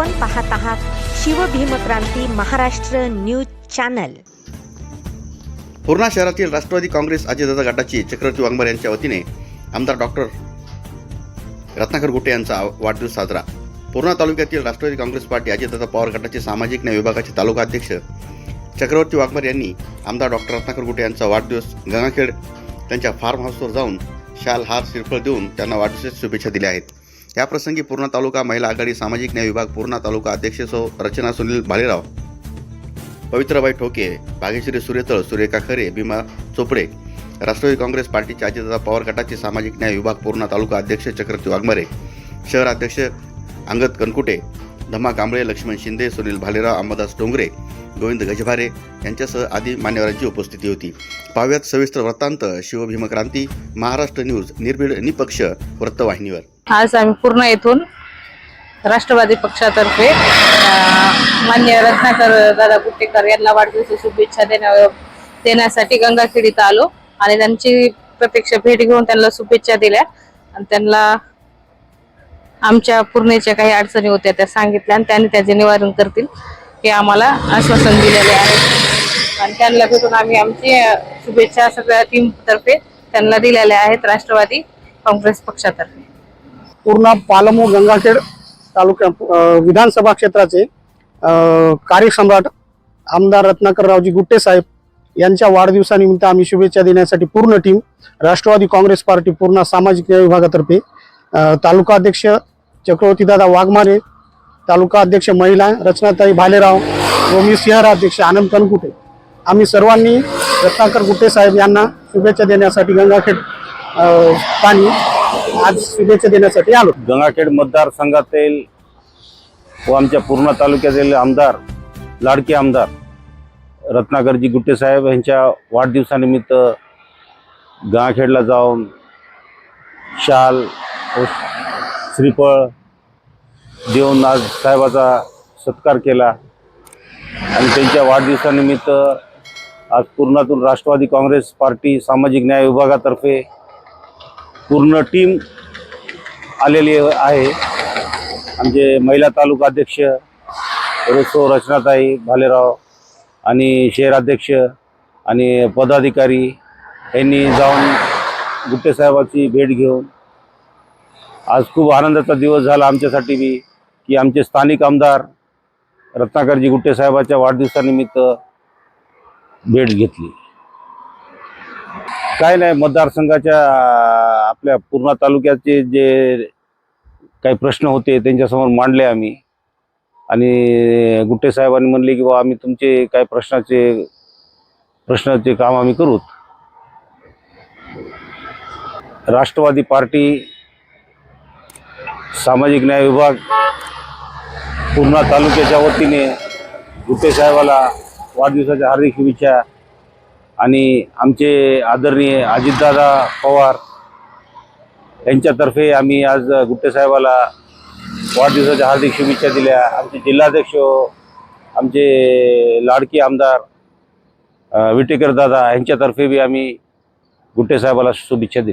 आपण पाहत आहात शिवभीमक्रांती महाराष्ट्र न्यूज चॅनल. पूर्णा शहरातील राष्ट्रवादी काँग्रेस अजितदादा गटाची चक्रवर्ती वाघमारे यांच्या वतीने आमदार डॉक्टर रत्नाकर गुट्टे यांचा वाढदिवस साजरा. पूर्णा तालुक्यातील राष्ट्रवादी काँग्रेस पार्टी अजितदादा पवार गटाचे सामाजिक न्याय विभागाचे तालुका अध्यक्ष चक्रवर्ती वाघमर यांनी आमदार डॉक्टर रत्नाकर गुट्टे यांचा वाढदिवस गंगाखेड त्यांच्या फार्म हाऊसवर जाऊन शाल हार श्रीफळ देऊन त्यांना वाढदिवसाच्या शुभेच्छा दिल्या आहेत. याप्रसंगी पूर्णा तालुका महिला आघाडी सामाजिक न्याय विभाग पूर्णा तालुका अध्यक्ष सौ रचना सुनील भालेराव पवित्रबाई ठोके भाग्यश्री सूर्यतळ सुरेखा खरे भीमा चोपडे राष्ट्रवादी काँग्रेस पार्टीचे अजितदादा पवार गटाचे सामाजिक न्याय विभाग पूर्णा तालुका अध्यक्ष चक्रवर्ती वाघमारे शहर अध्यक्ष अंगद कनकुटे धमा कांबळे लक्ष्मण शिंदे सुनील भालेराव अंबादास डोंगरे गोविंद गजभारे यांच्यासह आदी मान्यवरांची उपस्थिती होती. पाव्यात सविस्तर वृत्तांत शिवभीमक्रांती महाराष्ट्र न्यूज निर्भीड निपक्ष वृत्तवाहिनीवर. आज आम्ही पूर्ण येथून राष्ट्रवादी पक्षातर्फे मान्य रत्नाकर दादा गुट्टेकर यांना वाढदिवसाची शुभेच्छा देण्या देण्यासाठी गंगाखेड आलो. आणि त्यांची प्रत्यक्ष भेट घेऊन त्यांना शुभेच्छा दिल्या. आणि त्यांना आमच्या पूर्णेच्या काही अडचणी होत्या त्या सांगितल्या आणि त्यांनी त्याचे निवारण करतील हे आम्हाला आश्वासन दिलेले आहे. आणि त्यांना भेटून आम्ही आमची शुभेच्छा सगळ्या टीमतर्फे त्यांना दिलेल्या आहेत राष्ट्रवादी काँग्रेस पक्षातर्फे. पूर्ण पालमो गंगाखेड तालुक्या विधानसभा क्षेत्राचे कार्यसम्राट आमदार रत्नाकररावजी गुट्टे साहेब यांच्या वाढदिवसानिमित्त आम्ही शुभेच्छा देण्यासाठी पूर्ण टीम राष्ट्रवादी काँग्रेस पार्टी पूर्ण सामाजिक न्याय विभागातर्फे तालुका अध्यक्ष चक्रवर्तीदादा वाघमारे तालुका अध्यक्ष महिला रचनाताई भालेराव व मी शहराध्यक्ष आनंद कनकुटे. आम्ही सर्वांनी रत्नाकर गुट्टे साहेब यांना शुभेच्छा देण्यासाठी गंगाखेड पाणी स्थानी आज शुभेच्छा देण्यासाठी आलो. गंगाखेड मतदारसंघातील व आमच्या पूर्णा तालुक्यातील आमदार लाडके आमदार रत्नाकरजी गुट्टे साहेब यांच्या वाढदिवसानिमित्त गंगाखेडला जाऊन शाल श्रीफळ देऊन आज साहेबाचा सत्कार केला. आणि त्यांच्या वाढदिवसानिमित्त आज पूर्णातून राष्ट्रवादी काँग्रेस पार्टी सामाजिक न्याय विभागातर्फे पूर्ण टीम आलेली आहे. आमचे महिला तालुका अध्यक्ष रोसो रचनाताई भालेराव आणि शहराध्यक्ष आणि पदाधिकारी यांनी जाऊन गुप्तेसाहेबाची भेट घेऊन आज खूप आनंदाचा दिवस झाला आमच्यासाठी बी की आमचे स्थानिक आमदार रत्नाकरजी गुट्टे साहेबाच्या वाढदिवसानिमित्त भेट घेतली. काय नाही मतदारसंघाच्या आपल्या पूर्णा तालुक्याचे जे काही प्रश्न होते त्यांच्यासमोर मांडले आम्ही. आणि गुट्टे साहेबांनी म्हणले की बा आम्ही तुमचे काय प्रश्नाचे प्रश्नाचे काम आम्ही करूत राष्ट्रवादी पार्टी सामाजिक न्याय विभाग पूर्णा तालुक्याच्या वतीने गुट्टे साहेबाला वाढदिवसाच्या हार्दिक शुभेच्छा आणि आमचे आदरणीय अजितदादा पवार यांच्यातर्फे आम्ही आज गुट्टे साहेबाला वाढदिवसाच्या हार्दिक शुभेच्छा दिल्या. आमचे जिल्हाध्यक्ष आमचे लाडकी आमदार विटेकर दादा यांच्यातर्फे बी आम्ही गुट्टेसाहेबाला शुभेच्छा दिल्या.